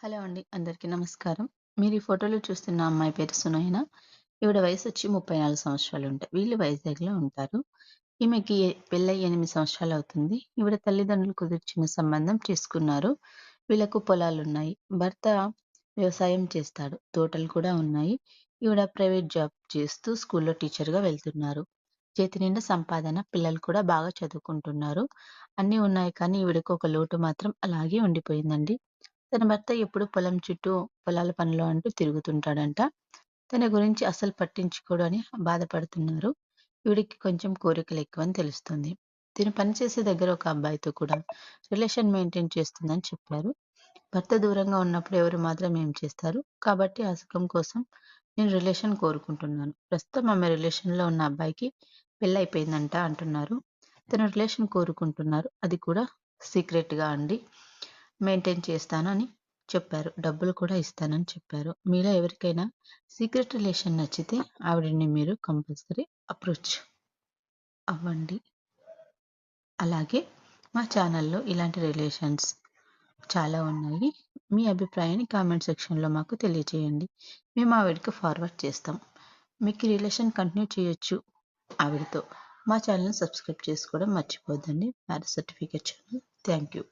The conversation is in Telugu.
హలో అండి. అందరికీ నమస్కారం. మీరు ఈ ఫోటోలో చూస్తున్న అమ్మాయి పేరు సునయన. ఈవిడ వయసు వచ్చి ముప్పై నాలుగు సంవత్సరాలు ఉంటాయి వీళ్ళు వైజాగ్‌లో ఉంటారు. ఈమెకి పెళ్ళై 8 సంవత్సరాలవుతుంది. ఈవిడ తల్లిదండ్రులు కుదిర్చిన సంబంధం చేసుకున్నారు. వీళ్ళకు పొలాలు ఉన్నాయి భర్త వ్యవసాయం చేస్తాడు. తోటలు కూడా ఉన్నాయి. ఈవిడ ప్రైవేట్ జాబ్ చేస్తూ స్కూల్‌లో టీచర్‌గా వెళ్తున్నారు. చేతి నిండా సంపాదన. పిల్లలు కూడా బాగా చదువుకుంటున్నారు. అన్నీ ఉన్నాయి కానీ ఈవిడకు ఒక లోటు మాత్రం అలాగే ఉండిపోయిందండి. తన భర్త ఎప్పుడు పొలం చుట్టూ, పొలాల పనిలో అంటూ తిరుగుతుంటాడంట. తన గురించి అసలు పట్టించుకోడు అని బాధపడుతున్నారు. ఈవిడికి కొంచెం కోరికలు ఎక్కువని తెలుస్తుంది. తిను పనిచేసే దగ్గర ఒక అబ్బాయితో కూడా రిలేషన్ మెయింటైన్ చేస్తుందని చెప్పారు. భర్త దూరంగా ఉన్నప్పుడు ఎవరు మాత్రం ఏం చేస్తారు? కాబట్టి ఆ సుఖం కోసం నేను రిలేషన్ కోరుకుంటున్నాను. ప్రస్తుతం ఆమె రిలేషన్‌లో ఉన్న అబ్బాయికి పెళ్ళయిపోయిందంట అంటున్నారు. తను రిలేషన్ కోరుకుంటున్నారు. అది కూడా సీక్రెట్‌గా అండి. మెయింటైన్ చేస్తాను అని చెప్పారు. డబ్బులు కూడా ఇస్తానని చెప్పారు. మీలో ఎవరికైనా సీక్రెట్ రిలేషన్ నచ్చితే ఆవిడని మీరు కంపల్సరీ అప్రోచ్ అవ్వండి. అలాగే మా ఛానల్‌లో ఇలాంటి రిలేషన్స్ చాలా ఉన్నాయి. మీ అభిప్రాయాన్ని కామెంట్ సెక్షన్‌లో మాకు తెలియజేయండి. మేము ఆవిడకి ఫార్వర్డ్ చేస్తాం. మీకు రిలేషన్ కంటిన్యూ చేయొచ్చు ఆవిడతో. మా ఛానల్‌ని సబ్స్క్రైబ్ చేసుకోవడం మర్చిపోద్దండి marriage certificate channel. Thank you.